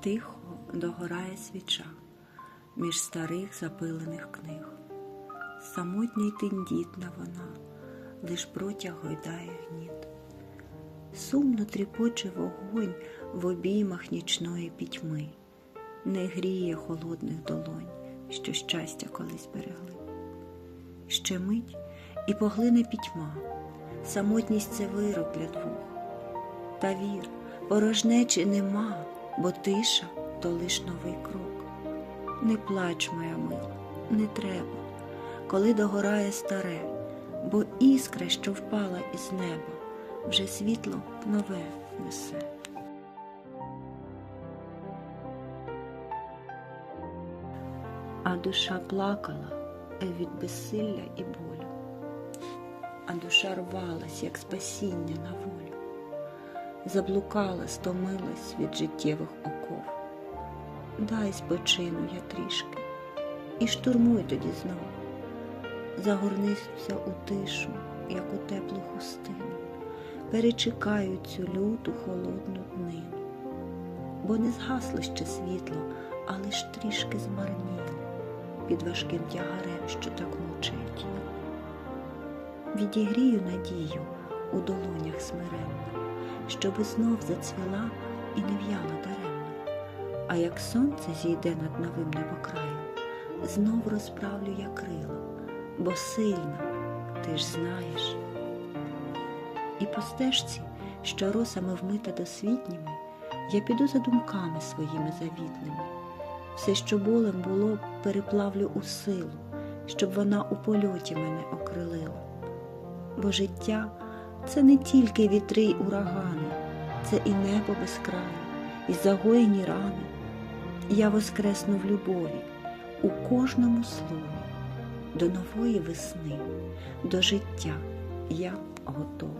Тихо догорає свіча між старих запилених книг. Самотня й тендітна вона, лиш протяг гойдає гніт. Сумно тріпоче вогонь в обіймах нічної пітьми, не гріє холодних долонь, що щастя колись берегли. Ще мить і поглине пітьма, самотність це вирок для двох. Та вір, порожнечі нема, бо тиша то лиш новий крок. Не плач, моя мила, не треба, коли догорає старе, бо іскра, що впала із неба, вже світло нове несе. А душа плакала від безсилля і болю, а душа рвалась, як спасіння на волю, заблукала, стомилась від життєвих оков. Дай спочину я трішки, і штурмуй тоді знову. Загорнися у тишу, як у теплу хустину, перечекаю цю люту холодну днину, бо не згасло ще світло, а лиш трішки змарніло під важким тягарем, що так мучить. Відігрію надію у долонях смиренно, щоби знов зацвіла і не в'яла даремно. А як сонце зійде над новим небокраєм, знов розправлю я крила, бо сильна, ти ж знаєш. І по стежці, що росами вмита досвітніми, я піду за думками своїми завітними. Все, що болем було, переплавлю у силу, щоб вона у польоті мене окрилила. Бо життя це не тільки вітри й урагани, це і небо без краю, і загоєні рани. Я воскресну в любові у кожному слові, до нової весни, до життя я готова.